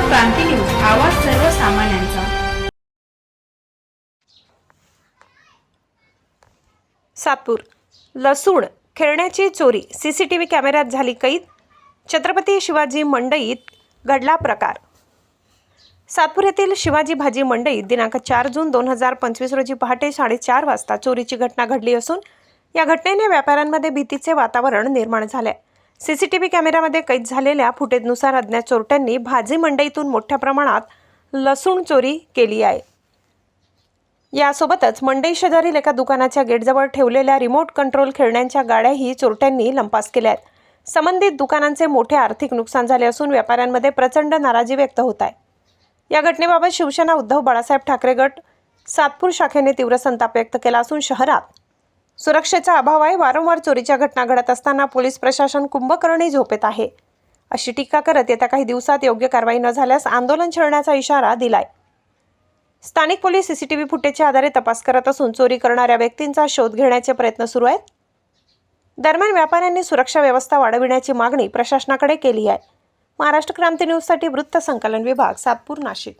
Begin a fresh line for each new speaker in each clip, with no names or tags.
क्रांती news आवाज सर्वसामान्यांचा.
सातपूर लसूण खेळण्याची चोरी सी सी टी व्ही कॅमेऱ्यात झाली कैद? छत्रपती शिवाजी मंडईत घडला प्रकार. सातपूर येथील शिवाजी भाजी मंडईत दिनांक चार जून दोन हजार पंचवीस रोजी पहाटे साडेचार वाजता चोरीची घटना घडली असून या घटनेने व्यापाऱ्यांमध्ये भीतीचे वातावरण निर्माण झाले आहे सी टी व्ही कॅमेऱ्यामध्ये कैद झालेल्या फुटेजनुसार अज्ञात चोरट्यांनी भाजी मंडईतून मोठ्या प्रमाणात लसूण चोरी केली आहे. यासोबतच मंडई शेजारील एका दुकानाच्या गेटजवळ ठेवलेल्या रिमोट कंट्रोल खेळण्यांच्या गाड्याही चोरट्यांनी लंपास केल्या आहेत. संबंधित दुकानांचे मोठे आर्थिक नुकसान झाले असून व्यापाऱ्यांमध्ये प्रचंड नाराजी व्यक्त होत आहे. या घटनेबाबत शिवसेना उद्धव बाळासाहेब ठाकरे गट सातपूर शाखेने तीव्र संताप व्यक्त केला असून शहरात सुरक्षेचा अभाव आहे वारंवार चोरीच्या घटना घडत असताना पोलीस प्रशासन कुंभकर्णी झोपेत आहे. अशी टीका करत येत्या काही दिवसात योग्य कारवाई न झाल्यास आंदोलन छेडण्याचा इशारा दिलाय. स्थानिक पोलीस सीसीटीव्ही फुटेजच्या आधारे तपास करत असून चोरी करणाऱ्या व्यक्तींचा शोध घेण्याचे प्रयत्न सुरू आहेत. दरम्यान व्यापाऱ्यांनी सुरक्षा व्यवस्था वाढविण्याची मागणी प्रशासनाकडे केली आहे. महाराष्ट्र क्रांती न्यूजसाठी वृत्त संकलन विभाग सातपूर नाशिक.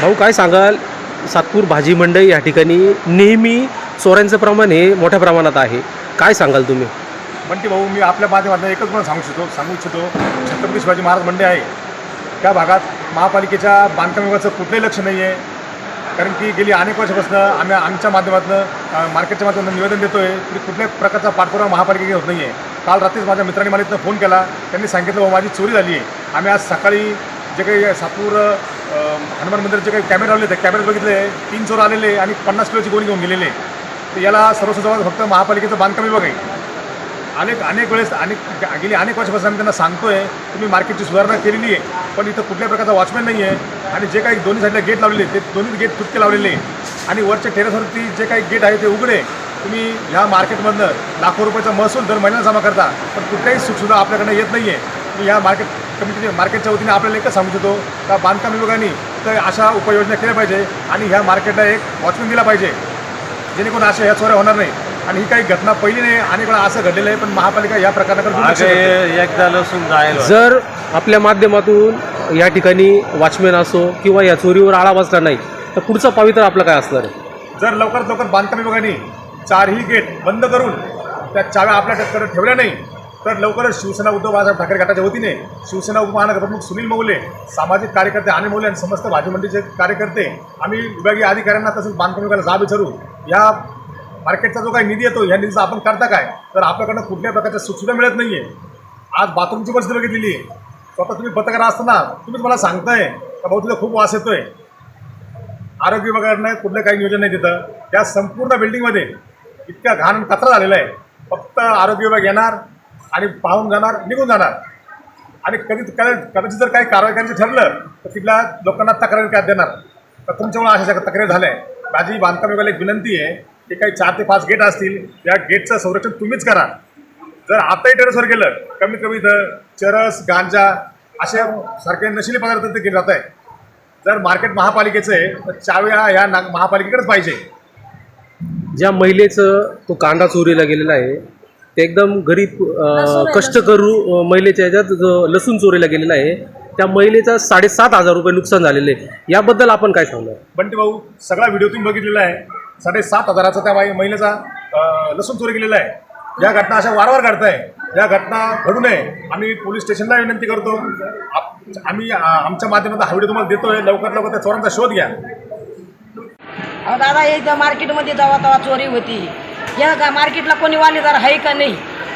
भाऊ काय सांगाल? सातपूर भाजी मंडई या ठिकाणी नेहमी चोऱ्यांचं प्रमाण हे मोठ्या प्रमाणात आहे. काय सांगाल तुम्ही?
बंटी भाऊ मी आपल्या माध्यमातून एकच पण सांगू इच्छितो सांगू इच्छितो छत्रपती शिवाजी महाराज मंडळ आहे. त्या भागात महापालिकेच्या बांधकाम विभागाचं कुठलंही लक्ष नाही आहे कारण की गेली अनेक वर्षापासून आम्ही आमच्या माध्यमातून मार्केटच्या माध्यमातून निवेदन देतो आहे की कुठल्याही प्रकारचा पाठपुरावा महापालिकेकडे होत नाही आहे काल रात्रीच माझ्या मित्रांनी मला इथं फोन केला. त्यांनी सांगितलं बाबा माझी चोरी झाली आहे. आम्ही आज सकाळी जे काही सापूर हनुमान मंदिराचे काही कॅमेरे लावले ते कॅमेरे बघितले तीन चोर आलेले आणि पन्नास किलोची गोळी घेऊन गेलेले. तर याला सर्वसाधारण फक्त महापालिकेचं बांधकाम विभाग आहे. अनेक अनेक वेळेस अनेक गेली अनेक वर्षापासून आम्ही त्यांना सांगतोय तुम्ही मार्केटची सुधारणा केलेली आहे पण इथं कुठल्या प्रकारचा वॉचमॅन नाही आहे आणि जे काही दोन्ही साईडला गेट लावलेले ते दोन्ही गेट तुटके लावलेले आहे. आणि वरच्या टेरेसवरती जे काही गेट आहे ते उघडे तुम्ही ह्या मार्केटमधनं लाखो रुपयाचा महसूल दर महिन्याला जमा करता पण कुठल्याही सुखसुद्धा आपल्याकडनं येत नाही आहे मी ह्या मार्केट कमिटीच्या मार्केटच्या वतीने आपल्याला एकच सांगू शकतो का बांधकाम विभागाने तर अशा उपाययोजना केल्या पाहिजे आणि ह्या मार्केटला एक वॉचमॅन दिला पाहिजे. जेणेकरून अशा ह्या चोऱ्या होणार नाही. आणि ही काही घटना पहिली नाही अनेक वेळा असं घडलेलं आहे पण महापालिका या प्रकाराकडे
एकदा लसूण जायला
जर आपल्या माध्यमातून या ठिकाणी वॉचमॅन असो किंवा या चोरीवर आळा बसला नाही तर पुढचं पावित्र आपलं काय असणार आहे?
जर लवकरात लवकर बांधकाम विभागाने चारही गेट बंद करून त्या चाव्या आपल्याकडे ठेवल्या नाही तर लवकरच शिवसेना उद्धव बाळासाहेब ठाकरे गटाच्या वतीने शिवसेना उपमहानगरप्रमुख सुनील मौले सामाजिक कार्यकर्ते आणि मौले आणि समस्त भाजी मंडीचे कार्यकर्ते आम्ही विभागीय अधिकाऱ्यांना तसंच बांधकाम विभागाला जाब विचारू या मार्केटचा जो काही निधी येतो ह्या निधीचा आपण करता काय? तर आपल्याकडनं कुठल्याही प्रकारच्या सुखसुद्धा मिळत नाही आहे आज बाथरूमची परिस्थिती बघितलेली आहे. स्वतः तुम्ही पत्रकार असताना तुम्हीच मला सांगताय का भाऊ तिथं खूप वास येतोय. आरोग्य विभागाकडनं कुठलं काही नियोजन नाही तिथं. त्या संपूर्ण बिल्डिंगमध्ये इतका घाण कचरा झालेला आहे. फक्त आरोग्य विभाग येणार आणि पाहून जाणार निघून जाणार. आणि कधी कदाचित जर काही कारवाई करायचं ठरलं तर तिथल्या लोकांना तक्रारी काय देणार. तर तुमच्यामुळे अशा सगळ्या तक्रारी झाल्या. आहे माझी बांधकाम विभागाला एक विनंती आहे की काही चार ते पाच गेट असतील या गेटचं संरक्षण तुम्हीच करा. जर आताही टेरेसवर गेलं कमीत कमी इथं चरस गांजा असे सारखे नशिले पदार्थ ते केले जात आहे जर मार्केट महापालिकेचं आहे तर चाव्या ह्या ना महापालिकेकडेच पाहिजे.
ज्या महिलेचं तो कांदा चोरीला गेलेला आहे ते एकदम गरीब अं, कष्टकरू अं, महिलेच्या ह्याच्यात जो लसूण चोरीला गेलेला आहे त्या महिलेचा साडेसात हजार रुपये नुकसान झालेले आहे. याबद्दल आपण काय सांगणार?
बंटी भाऊ सगळा व्हिडिओ तुम्ही बघितलेला आहे. साडेसात हजाराचा त्या बाई महिलेचा लसूण चोरी केलेला आहे. या घटना अशा वारंवार घडत आहे या घटना घडू नये. आम्ही पोलीस स्टेशनला विनंती करतो. आप- आम्ही आमच्या माध्यमातून हा व्हिडिओ तुम्हाला देतोय. लवकरात लवकर त्या चोरांचा शोध घ्या.
अहो दादा एकदा मार्केटमध्ये जेव्हा तेव्हा चोरी होती या गा मार्केटला कोणी वालीदार आहे का नाही?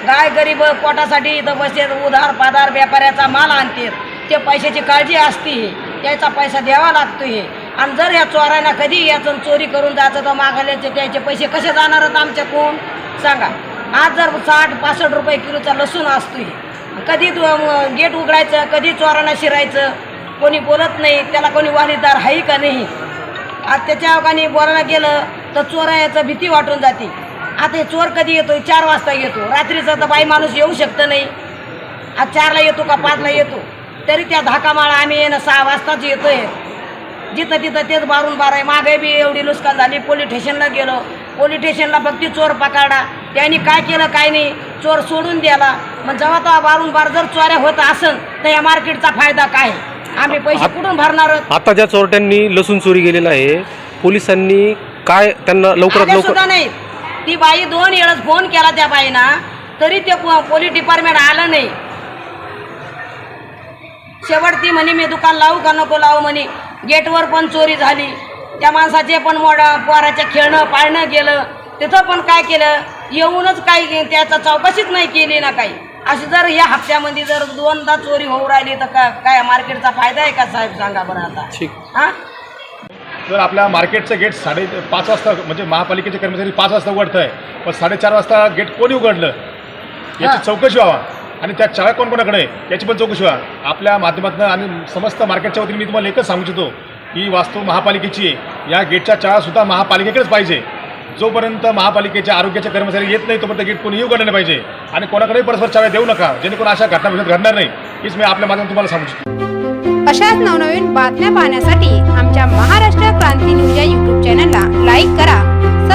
गाय गरीब पोटासाठी इथं बसते उधार पाधार व्यापाऱ्याचा माल आणते ते पैशाची काळजी असते त्याचा पैसा द्यावा लागतो हे. आणि जर या चोरांना कधी याचं चोरी करून जायचं तर मागायचे त्याचे पैसे कसे जाणार आहेत आमच्याकडून? सांगा. आज जर साठ पासष्ट रुपये किलोचा लसूण असतोय. कधी तो, गेट उघडायचं कधी चोरांना शिरायचं? कोणी बोलत नाही त्याला कोणी वालीदार आहे का नाही? आज त्याच्या अवघाने बोलायला गेलं तर चोरायचं भीती वाटून जाते. आता हे चोर कधी येतो चार वाजता येतो. रात्रीचा तर बाई माणूस येऊ शकतं नाही. आज चारला येतो का पाचला येतो? तरी त्या धाकामाळा आम्ही येणं सहा वाजताच येतोय. जिथं तिथं तेच बारून बार आहे मागे बी एवढी नुकसान झाली. पोलीस स्टेशनला गेलो. पोलीस स्टेशनला फक्त चोर पकडा त्यांनी काय केलं काय नाही. चोर सोडून द्याला मग जेव्हा तेव्हा वारंवार जर चोऱ्या होत असेल तर या मार्केटचा फायदा काय? आम्ही पैसे कुठून भरणार आहोत?
आता ज्या चोरट्यांनी लसूण चोरी केलेला आहे पोलिसांनी काय त्यांना लवकरात लवकर
सुद्धा नाही. ती बाई दोन वेळेस फोन केला त्या बाईना. तरी ते पो- पोलीस डिपार्टमेंट आलं नाही. शेवट ती म्हणे मी दुकान लावू का नको लावू म्हणे. गेटवर पण चोरी झाली. त्या माणसाचे पण मोडा पोराच्या खेळणं पाळणं गेलं. तिथं पण काय केलं? येऊनच काय त्याचा चौकशीच नाही केली ना काही. अशी जर या हप्त्यामध्ये जर दोनदा चोरी होऊ राहिली तर का काय मार्केटचा फायदा आहे का साहेब? सांगा बरं आता.
ठीक.
हां?
जर आपल्या मार्केटचं गेट साडे पाच वाजता म्हणजे महापालिकेचे कर्मचारी पाच वाजता उघडत आहे पण साडेचार वाजता गेट कोणी उघडलं. याची चौकशी व्हावा. आणि त्या शाळा कोणकोणाकडे याची पण चौकशी व्हा. आपल्या माध्यमातून आणि समस्त मार्केटच्या वतीने मी तुम्हाला एकच सांगू इच्छितो की वास्तू महापालिकेची आहे. या गेटच्या चाळासुद्धा महापालिकेकडेच पाहिजे. जोपर्यंत महापालिकेच्या आरोग्याचे कर्मचारी येत नाही तोपर्यंत गेट कोणी येऊ नाही पाहिजे. आणि कोणाकडेही परस्पर चाळ देऊ नका. जेणेकरून अशा घटना घडत घडणार नाही. हीच मी आपल्या माध्यमात तुम्हाला सांगू शकतो
अशाच नवनवीन बातम्या पाहण्यासाठी आमच्या महाराष्ट्र क्रांती न्यूज या यूट्यूब चॅनलला लाईक करा.